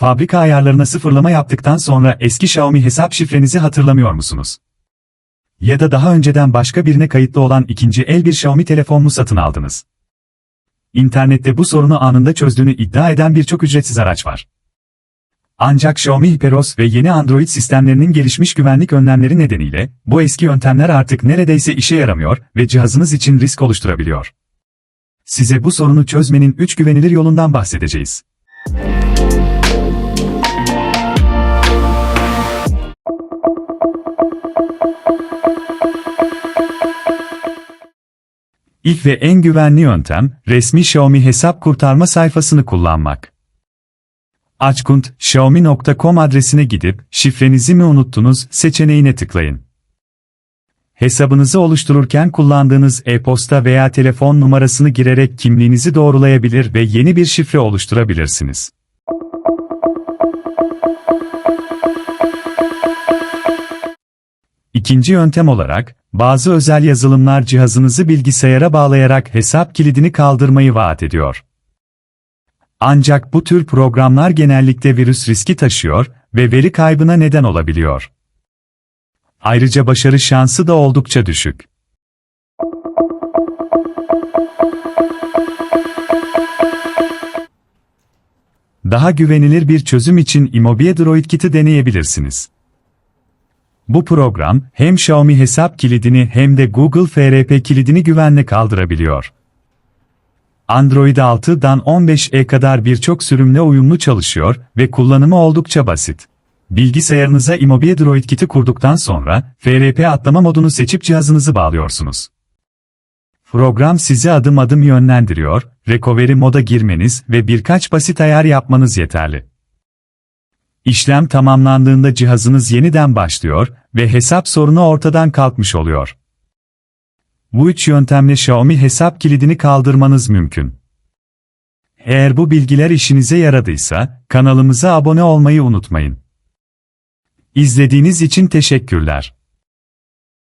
Fabrika ayarlarına sıfırlama yaptıktan sonra eski Xiaomi hesap şifrenizi hatırlamıyor musunuz? Ya da daha önceden başka birine kayıtlı olan ikinci el bir Xiaomi telefon mu satın aldınız? İnternette bu sorunu anında çözdüğünü iddia eden birçok ücretsiz araç var. Ancak Xiaomi HyperOS ve yeni Android sistemlerinin gelişmiş güvenlik önlemleri nedeniyle bu eski yöntemler artık neredeyse işe yaramıyor ve cihazınız için risk oluşturabiliyor. Size bu sorunu çözmenin 3 güvenilir yolundan bahsedeceğiz. İlk ve en güvenli yöntem, resmi Xiaomi hesap kurtarma sayfasını kullanmak. Açkunt, xiaomi.com adresine gidip, şifrenizi mi unuttunuz seçeneğine tıklayın. Hesabınızı oluştururken kullandığınız e-posta veya telefon numarasını girerek kimliğinizi doğrulayabilir ve yeni bir şifre oluşturabilirsiniz. İkinci yöntem olarak, bazı özel yazılımlar cihazınızı bilgisayara bağlayarak hesap kilidini kaldırmayı vaat ediyor. Ancak bu tür programlar genellikle virüs riski taşıyor ve veri kaybına neden olabiliyor. Ayrıca başarı şansı da oldukça düşük. Daha güvenilir bir çözüm için Immobile Droid Kit'i deneyebilirsiniz. Bu program hem Xiaomi hesap kilidini hem de Google FRP kilidini güvenle kaldırabiliyor. Android 6'dan 15'e kadar birçok sürümle uyumlu çalışıyor ve kullanımı oldukça basit. Bilgisayarınıza Immobile Droid Kit'i kurduktan sonra FRP atlama modunu seçip cihazınızı bağlıyorsunuz. Program sizi adım adım yönlendiriyor, recovery moda girmeniz ve birkaç basit ayar yapmanız yeterli. İşlem tamamlandığında cihazınız yeniden başlıyor ve hesap sorunu ortadan kalkmış oluyor. Bu üç yöntemle Xiaomi hesap kilidini kaldırmanız mümkün. Eğer bu bilgiler işinize yaradıysa, kanalımıza abone olmayı unutmayın. İzlediğiniz için teşekkürler.